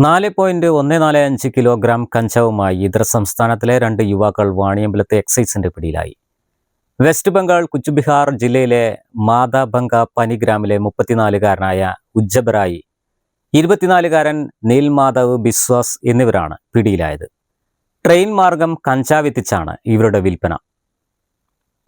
നാല് പോയിന്റ് ഒന്ന് നാല് അഞ്ച് കിലോഗ്രാം കഞ്ചാവുമായി ഇതര സംസ്ഥാനത്തിലെ രണ്ട് യുവാക്കൾ വാണിയമ്പലത്തെ എക്സൈസിന്റെ പിടിയിലായി. വെസ്റ്റ് ബംഗാൾ കുച്ചുബിഹാർ ജില്ലയിലെ മാതാബംഗ പനിഗ്രാമിലെ മുപ്പത്തിനാലുകാരനായ ഉജ്ജബറായി ഇരുപത്തിനാലുകാരൻ നീൽമാധവ് ബിസ്വാസ് എന്നിവരാണ് പിടിയിലായത്. ട്രെയിൻ മാർഗം കഞ്ചാവ് എത്തിച്ചാണ് ഇവരുടെ വിൽപ്പന.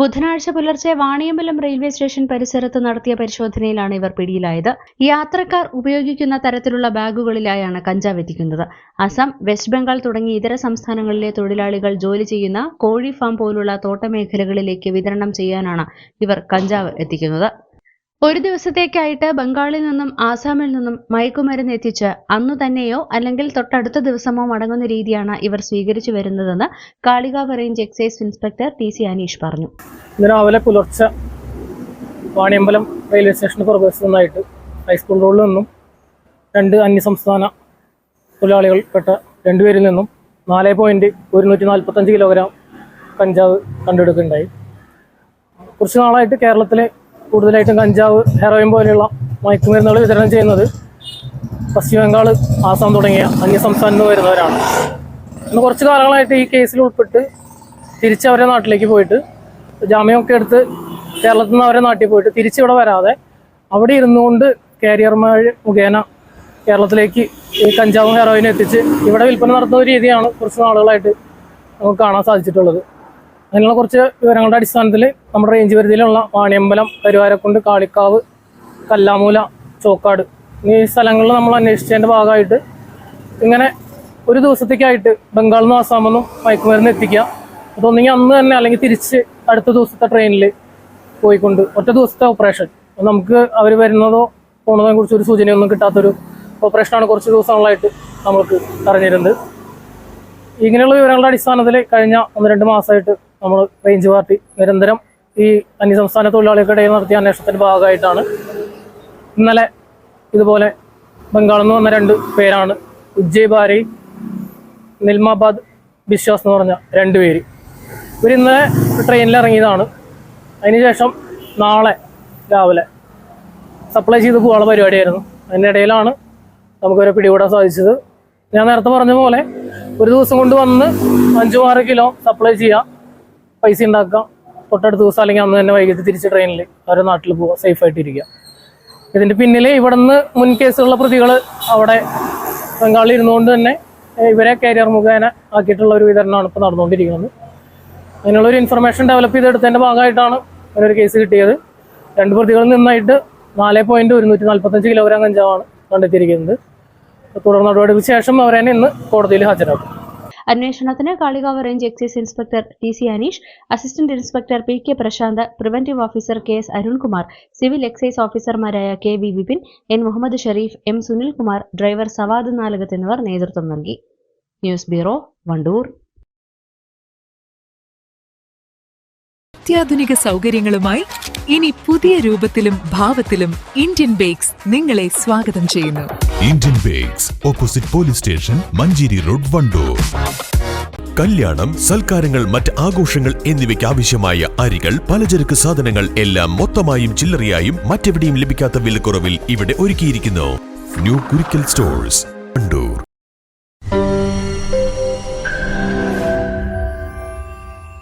ബുധനാഴ്ച പുലർച്ചെ വാണിയമ്പലം റെയിൽവേ സ്റ്റേഷൻ പരിസരത്ത് നടത്തിയ പരിശോധനയിലാണ് ഇവർ പിടിയിലായത്. യാത്രക്കാർ ഉപയോഗിക്കുന്ന തരത്തിലുള്ള ബാഗുകളിലായാണ് കഞ്ചാവ് എത്തിക്കുന്നത്. അസം വെസ്റ്റ് ബംഗാൾ തുടങ്ങി ഇതര സംസ്ഥാനങ്ങളിലെ തൊഴിലാളികൾ ജോലി ചെയ്യുന്ന കോഴി ഫാം പോലുള്ള തോട്ടമേഖലകളിലേക്ക് വിതരണം ചെയ്യാനാണ് ഇവർ കഞ്ചാവ് എത്തിക്കുന്നത്. ഒരു ദിവസത്തേക്കായിട്ട് ബംഗാളിൽ നിന്നും ആസാമിൽ നിന്നും മയക്കുമരുന്ന് എത്തിച്ച് അന്നു തന്നെയോ അല്ലെങ്കിൽ തൊട്ടടുത്ത ദിവസമോ മടങ്ങുന്ന രീതിയാണ് ഇവർ സ്വീകരിച്ചു വരുന്നതെന്ന് Kalikavu range excise inspector T C Aneesh പറഞ്ഞു. രാവിലെ പുലർച്ചെ വാണിയമ്പലം റെയിൽവേ സ്റ്റേഷന് പുറകുവശത്ത് നിന്നായിട്ട് ഹൈസ്കൂൾ റോഡിൽ നിന്നും രണ്ട് അന്യസംസ്ഥാന തൊഴിലാളികൾപ്പെട്ട രണ്ടുപേരിൽ നിന്നും നാല് പോയിന്റ് ഒരുന്നൂറ്റി നാൽപ്പത്തഞ്ച് കിലോഗ്രാം കഞ്ചാവ് കണ്ടെടുക്കുകയുണ്ടായി. കുറച്ച് നാളായിട്ട് കേരളത്തിൽ കൂടുതലായിട്ടും കഞ്ചാവ് ഹെറോയിൻ പോലെയുള്ള മയക്കുമരുന്നുകൾ വിതരണം ചെയ്യുന്നത് പശ്ചിമ ബംഗാൾ ആസാം തുടങ്ങിയ അന്യസംസ്ഥാനത്ത് നിന്ന് വരുന്നവരാണ്. ഇന്ന് കുറച്ച് കാലങ്ങളായിട്ട് ഈ കേസിൽ ഉൾപ്പെട്ട് തിരിച്ച് അവരെ നാട്ടിലേക്ക് പോയിട്ട് ജാമ്യമൊക്കെ എടുത്ത് കേരളത്തിൽ നിന്ന് അവരെ നാട്ടിൽ പോയിട്ട് തിരിച്ചിവിടെ വരാതെ അവിടെ ഇരുന്നുകൊണ്ട് കാരിയർമാർ മുഖേന കേരളത്തിലേക്ക് ഈ കഞ്ചാവും ഹെറോയിനും എത്തിച്ച് ഇവിടെ വിൽപ്പന നടത്തുന്ന രീതിയാണ് കുറച്ച് നാളുകളായിട്ട് നമുക്ക് കാണാൻ സാധിച്ചിട്ടുള്ളത്. അതിനുള്ള കുറച്ച് വിവരങ്ങളുടെ അടിസ്ഥാനത്തിൽ നമ്മുടെ റേഞ്ച് പരിധിയിലുള്ള വാണിയമ്പലം കരുവാരക്കുണ്ട് കാളിക്കാവ് കല്ലാമൂല ചോക്കാട് ഈ സ്ഥലങ്ങളിൽ നമ്മൾ അന്വേഷിച്ചതിന്റെ ഭാഗമായിട്ട് ഇങ്ങനെ ഒരു ദിവസത്തേക്കായിട്ട് ബംഗാളിൽ നിന്നും ആസാമിൽ നിന്നും മയക്കുമരുന്ന് എത്തിക്കുക. അതൊന്നെങ്കിൽ അന്ന് തന്നെ അല്ലെങ്കിൽ തിരിച്ച് അടുത്ത ദിവസത്തെ ട്രെയിനിൽ പോയിക്കൊണ്ട് ഒറ്റ ദിവസത്തെ ഓപ്പറേഷൻ നമുക്ക് അവർ വരുന്നതോ പോണതിനെ കുറിച്ച് ഒരു സൂചനയൊന്നും കിട്ടാത്തൊരു ഓപ്പറേഷനാണ് കുറച്ച് ദിവസങ്ങളായിട്ട് നമ്മൾക്ക് അറിഞ്ഞിരുന്നത് ഇങ്ങനെയുള്ള വിവരങ്ങളുടെ അടിസ്ഥാനത്തിൽ കഴിഞ്ഞ ഒന്ന് രണ്ട് മാസമായിട്ട് നമ്മൾ റേഞ്ച് പാർട്ടി നിരന്തരം ഈ അന്യസംസ്ഥാന തൊഴിലാളികൾക്കിടയിൽ നടത്തിയ അന്വേഷണത്തിന്റെ ഭാഗമായിട്ടാണ്. ഇന്നലെ ഇതുപോലെ ബംഗാളിൽ നിന്ന് വന്ന രണ്ട് പേരാണ് ഉജ്ജയ് ബാരി നിൽമാബാദ് ബിശ്വാസ് എന്ന് പറഞ്ഞ രണ്ട് പേര്. ഇവർ ഇന്നലെ ട്രെയിനിൽ ഇറങ്ങിയതാണ്. അതിനുശേഷം നാളെ രാവിലെ സപ്ലൈ ചെയ്ത് പോകാനുള്ള പരിപാടിയായിരുന്നു. അതിനിടയിലാണ് നമുക്കൊരു പിടികൂടാൻ സാധിച്ചത്. ഞാൻ നേരത്തെ പറഞ്ഞ പോലെ ഒരു ദിവസം കൊണ്ട് വന്ന് അഞ്ചു ആറ് കിലോ സപ്ലൈ ചെയ്യാം. പൈസ ഉണ്ടാക്കാം. തൊട്ടടുത്ത ദിവസം അല്ലെങ്കിൽ അന്ന് തന്നെ വൈകിട്ട് തിരിച്ച് ട്രെയിനിൽ അവരെ നാട്ടിൽ പോവുക സേഫ് ആയിട്ട് ഇരിക്കുക ഇതിന്റെ പിന്നിൽ ഇവിടുന്ന് മുൻ കേസുള്ള പ്രതികൾ അവിടെ ബംഗാളിൽ ഇരുന്നുകൊണ്ട് തന്നെ ഇവരെ കാരിയർ മുഖേന ആക്കിയിട്ടുള്ള ഒരു വിതരണമാണ് ഇപ്പോൾ നടന്നുകൊണ്ടിരിക്കുന്നത്. അതിനുള്ളൊരു ഇൻഫർമേഷൻ ഡെവലപ്പ് ചെയ്തെടുത്തതിന്റെ ഭാഗമായിട്ടാണ് ഒരു കേസ് കിട്ടിയത്. രണ്ട് പ്രതികളിൽ നിന്നായിട്ട് നാല് പോയിന്റ് ഒരുന്നൂറ്റി നാൽപ്പത്തഞ്ച് കിലോഗ്രാം കഞ്ചാവാണ് കണ്ടെത്തിയിരിക്കുന്നത്. തുടർ നടപടിക്ക് ശേഷം അവരെ ഇന്ന് കോടതിയിൽ ഹാജരാക്കും. അന്വേഷണത്തിന് Kalikavu range excise inspector T C Aneesh assistant inspector P K Prashanth preventive officer K S Arunkumar civil excise ഓഫീസർമാരായ K V Vipin N Muhammad Sherif M Sunilkumar driver Savad Nalakath എന്നിവർ നേതൃത്വം നൽകി. News bureau Wandoor. അത്യാധുനിക സൗകര്യങ്ങളുമായി ഇനി പുതിയ രൂപത്തിലും ഭാവത്തിലും Indian bakes നിങ്ങളെ സ്വാഗതം ചെയ്യുന്നു. Indian bakes opposite police station Manjeri road Wandoor കല്യാണം സൽക്കാരങ്ങൾ മറ്റ് ആഘോഷങ്ങൾ എന്നിവയ്ക്ക് ആവശ്യമായ അരികൾ പലചരക്ക് സാധനങ്ങൾ എല്ലാം മൊത്തമായും ചില്ലറയായും മറ്റെവിടെയും ലഭിക്കാത്ത വിലക്കുറവിൽ ഇവിടെ ഒരുക്കിയിരിക്കുന്നു. New Kurikkal stores Wandoor